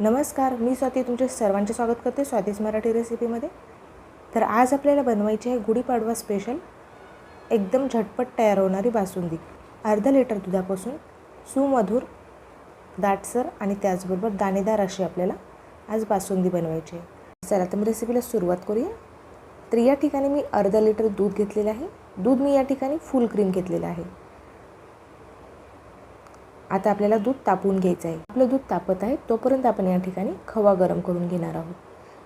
नमस्कार मी स्वाती तुमचे सर्वांचे स्वागत करते स्वातीच मराठी रेसिपीमध्ये. तर आज आपल्याला बनवायची आहे गुढीपाडवा स्पेशल एकदम झटपट तयार होणारी बासुंदी. अर्धा लिटर दुधापासून सुमधुर दाटसर आणि त्याचबरोबर दाणेदार अशी आपल्याला आज बासुंदी बनवायची आहे. चला तर मी रेसिपीला सुरुवात करूया. तर या ठिकाणी मी अर्धा लिटर दूध घेतलेलं आहे. दूध मी या ठिकाणी फुल क्रीम घेतलेलं आहे. आता आपल्याला दूध तापवून घ्यायचं आहे. आपलं दूध तापत आहे तोपर्यंत आपण या ठिकाणी खवा गरम करून घेणार आहोत.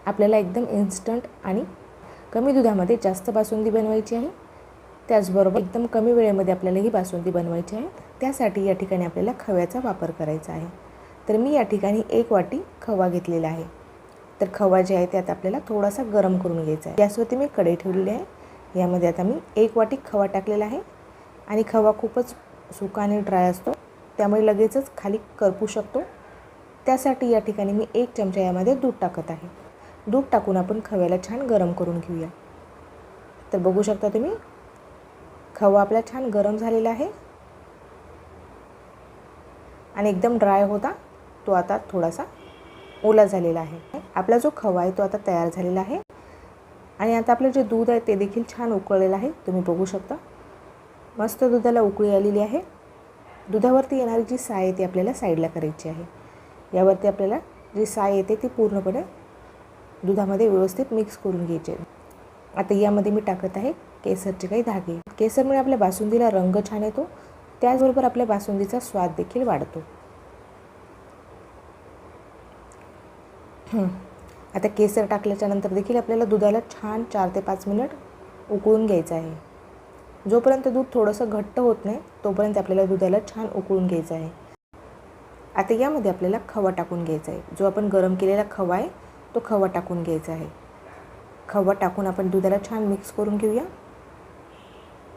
आपल्याला एकदम इन्स्टंट आणि कमी दुधामध्ये जास्त बासुंदी बनवायची आहे. त्याचबरोबर एकदम कमी वेळेमध्ये आपल्याला ही बासुंदी बनवायची आहे. त्यासाठी या ठिकाणी आपल्याला खव्याचा वापर करायचा आहे. तर मी या ठिकाणी एक वाटी खवा घेतलेला आहे. तर खवा जे आहे त्यात आपल्याला थोडासा गरम करून घ्यायचा आहे. गॅसवरती मी कढई ठेवलेली आहे. यामध्ये आता मी एक वाटी खवा टाकलेला आहे. आणि खवा खूपच सुका आणि ड्राय असतो. त्यामुळे लगेचच खाली करपू शकतो. त्यासाठी या ठिकाणी मी एक चमचा यामध्ये दूध टाकत आहे. दूध टाकून आपण खव्याला छान गरम करून घेऊया. तर बघू शकता तुम्ही खवा आपला छान गरम झालेला आहे. आणि एकदम ड्राय होता तो आता थोडासा ओला झालेला आहे. आपला जो खवा आहे तो आता तयार झालेला आहे. आणि आता आपलं जे दूध आहे ते देखील छान उकळलेलं आहे. तुम्ही बघू शकता. मस्त दुधाला उकळी आलेली आहे. दुधावरती येणारी जी साय आहे ती आपल्याला साईडला करायची आहे. यावरती आपल्याला जी साय येते ती पूर्णपणे दुधामध्ये व्यवस्थित मिक्स करून घ्यायची आता यामध्ये मी टाकत आहे केसरचे काही धागे. केसरमुळे आपल्या बासुंदीला रंग छान येतो. त्याचबरोबर आपल्या बासुंदीचा स्वाद देखील वाढतो. आता केसर टाकल्याच्या नंतर देखील आपल्याला दुधाला छान चार ते पाच मिनिट उकळून घ्यायचं आहे. जोपर्यंत दूध थोडंसं घट्ट होत नाही तोपर्यंत आपल्याला दुधाला छान उकळून घ्यायचं आहे. आता यामध्ये आपल्याला खवा टाकून घ्यायचा आहे. जो आपण गरम केलेला खवा आहे तो खवा टाकून घ्यायचा आहे. खवा टाकून आपण दुधाला छान मिक्स करून घेऊया.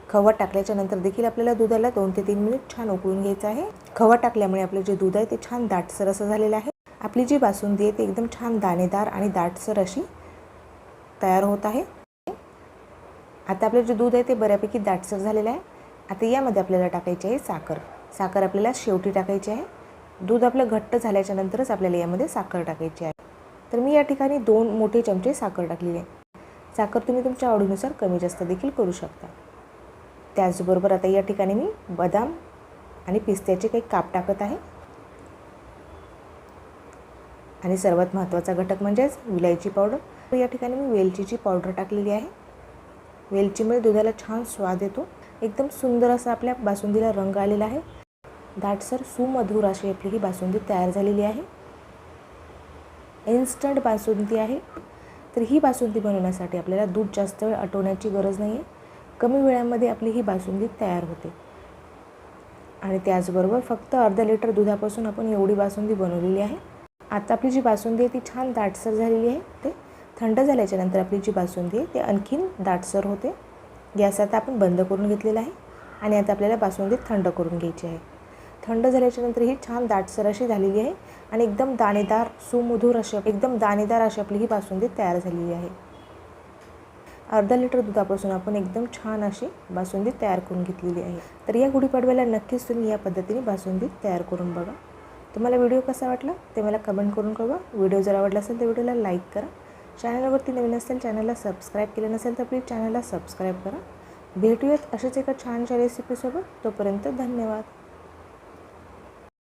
खवा टाकल्याच्या नंतर देखील आपल्याला दुधाला दोन ते तीन मिनिट छान उकळून घ्यायचं आहे. खवा टाकल्यामुळे आपलं जे दूध आहे ते छान दाटसर असं झालेलं आहे. आपली जी बासुंदी आहे ती एकदम छान दाणेदार आणि दाटसर अशी तयार होत आहे. आता आपलं जे दूध आहे ते बऱ्यापैकी दाटसर झालेलं आहे. आता यामध्ये आपल्याला टाकायची आहे साखर. साखर आपल्याला शेवटी टाकायची आहे. दूध आपलं घट्ट झाल्याच्या नंतरच आपल्याला यामध्ये साखर टाकायची आहे. तर मी या ठिकाणी दोन मोठे चमचे साखर टाकलेली आहे. साखर तुम्ही तुमच्या आवडीनुसार कमी जास्त देखील करू शकता. त्याचबरोबर आता या ठिकाणी मी बदाम आणि पिस्त्याचे काही काप टाकत आहे. आणि सर्वात महत्त्वाचा घटक म्हणजेच विलायची पावडर. या ठिकाणी मी वेलचीची पावडर टाकलेली आहे. वेलचीमुळे दुधाला छान स्वाद येतो. एकदम सुंदर असा आपल्या बासुंदीला रंग आलेला आहे. दाटसर सुमधुर अशी आपली ही बासुंदी तयार झालेली आहे. इन्स्टंट बासुंदी आहे. तर ही बासुंदी बनवण्यासाठी आपल्याला दूध जास्त वेळ आटवण्याची गरज नाही आहे कमी वेळामध्ये आपली ही बासुंदी तयार होते. आणि त्याचबरोबर फक्त अर्धा लिटर दुधापासून आपण एवढी बासुंदी बनवलेली आहे. आता आपली जी बासुंदी आहे ती छान दाटसर झालेली आहे. ते थंड झाल्याच्यानंतर आपली जी बासुंदी आहे ती आणखीन दाटसर होते. गॅस आता आपण बंद करून घेतलेला आहे आणि आता आपल्याला बासुंदी थंड करून घ्यायची आहे. थंड झाल्याच्यानंतर ही छान दाटसर अशी झालेली आहे आणि एकदम दाणेदार सुमधुर अशी एकदम दाणेदार अशी आपली ही बासुंदी तयार झालेली आहे. अर्धा लिटर दुधापासून आपण एकदम छान अशी बासुंदी तयार करून घेतलेली आहे. तर या गुढीपाडव्याला नक्कीच तुम्ही या पद्धतीने बासुंदी तयार करून बघा. तुम्हाला व्हिडिओ कसा वाटला ते मला कमेंट करून कळवा. व्हिडिओ जर आवडला असेल तर व्हिडिओला लाईक करा. चॅनलवरती नवीन असेल चॅनलला सबस्क्राईब केलं नसेल तर प्लीज चॅनलला सबस्क्राईब करा. भेटूयात अशाच एका छानशा रेसिपीसोबत तोपर्यंत धन्यवाद.